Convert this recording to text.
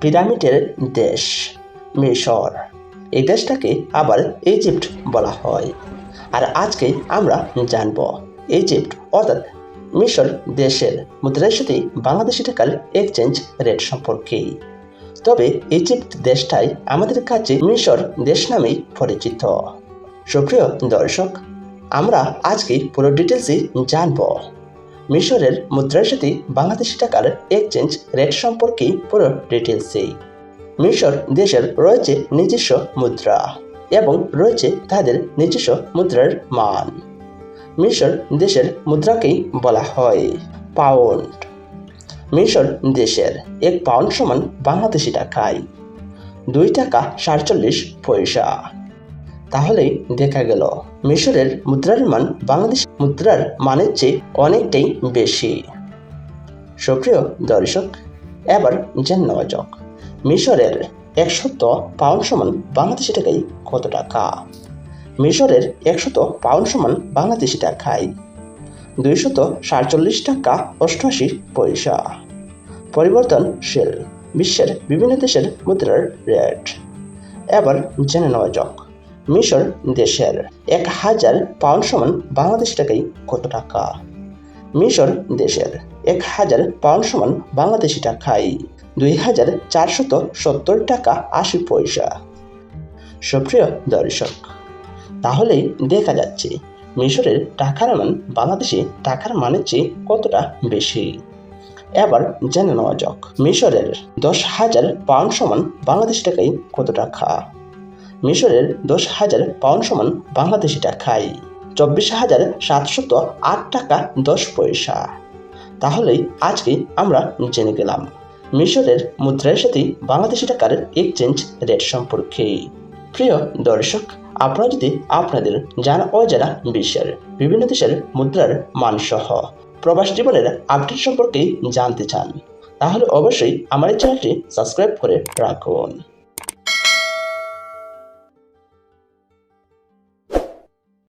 পিরামিডের দেশ, মিশর। এই দেশটাকে আবার ইজিপ্ট বলা হয়। আর আজকে আমরা জানব, ইজিপ্ট অর্থাৎ মিশর দেশের। মুদ্রার সাথে বাংলাদেশি টাকার এক্সচেঞ্জ রেট সম্পর্কে। তবে ইজিপ্ট দেশটাই আমাদের কাছে মিশর দেশ নামেই পরিচিত। সুপ্রিয় দর্শক, আমরা আজকে পুরো ডিটেলসই জানব। মিশরের মুদ্রার সাথে বাংলাদেশি টাকার এক্সচেঞ্জ রেট সম্পর্কে পুরো ডিটেলসেই মিশর দেশের রয়েছে নিজস্ব মুদ্রা এবং রয়েছে তাদের নিজস্ব মুদ্রার মান। মিশর দেশের মুদ্রাকেই বলা হয় পাউন্ড মিশর দেশের এক পাউন্ড সমান বাংলাদেশি টাকায় দুই টাকা সাতচল্লিশ পয়সা। তাহলেই দেখা গেল। মিশরের মুদ্রার মান বাংলাদেশ মুদ্রার মানের চেয়ে অনেকটাই বেশি। সুপ্রিয় দর্শক, এবার জেনে নেওয়া যাক, মিশরের একশত পাউন্ড সমান বাংলাদেশি টাকায় কত টাকা? মিশরের একশত পাউন্ড সমান বাংলাদেশি টাকায় দুইশত সাতচল্লিশ টাকা অষ্টআশি পয়সা। পরিবর্তনশীল বিশ্বের বিভিন্ন দেশের মুদ্রার রেট। এবার জেনে নেওয়া যাক মিশর দেশের এক হাজার পাউন্ড সমান বাংলাদেশ টাকায় কত টাকা? মিশর দেশের এক হাজার পাউন্ড সমান বাংলাদেশি টাকায় দুই হাজার চারশত সত্তর টাকা আশি পয়সা। সুপ্রিয় দর্শক, তাহলেই দেখা যাচ্ছে মিশরের টাকার মান বাংলাদেশি টাকার মানের চেয়ে কতটা বেশি। এবার জেনে নেওয়া যাক, মিশরের দশ হাজার পাউন্ড সমান বাংলাদেশ টাকায় কত টাকা? মিশরের দশ হাজার পাউন্ড সমান বাংলাদেশি টাকায় চব্বিশ হাজার সাতশত আট টাকা দশ পয়সা। তাহলেই আজকে আমরা জেনে গেলাম, মিশরের মুদ্রার সাথে বাংলাদেশি টাকার এক্সচেঞ্জ রেট সম্পর্কে। প্রিয় দর্শক, আপনারা যদি আপনাদের জানা অজানা বিশ্বের বিভিন্ন দেশের মুদ্রার মানসহ প্রবাস জীবনের আপডেট সম্পর্কে জানতে চান, তাহলে অবশ্যই আমার এই চ্যানেলটি সাবস্ক্রাইব করে রাখুন।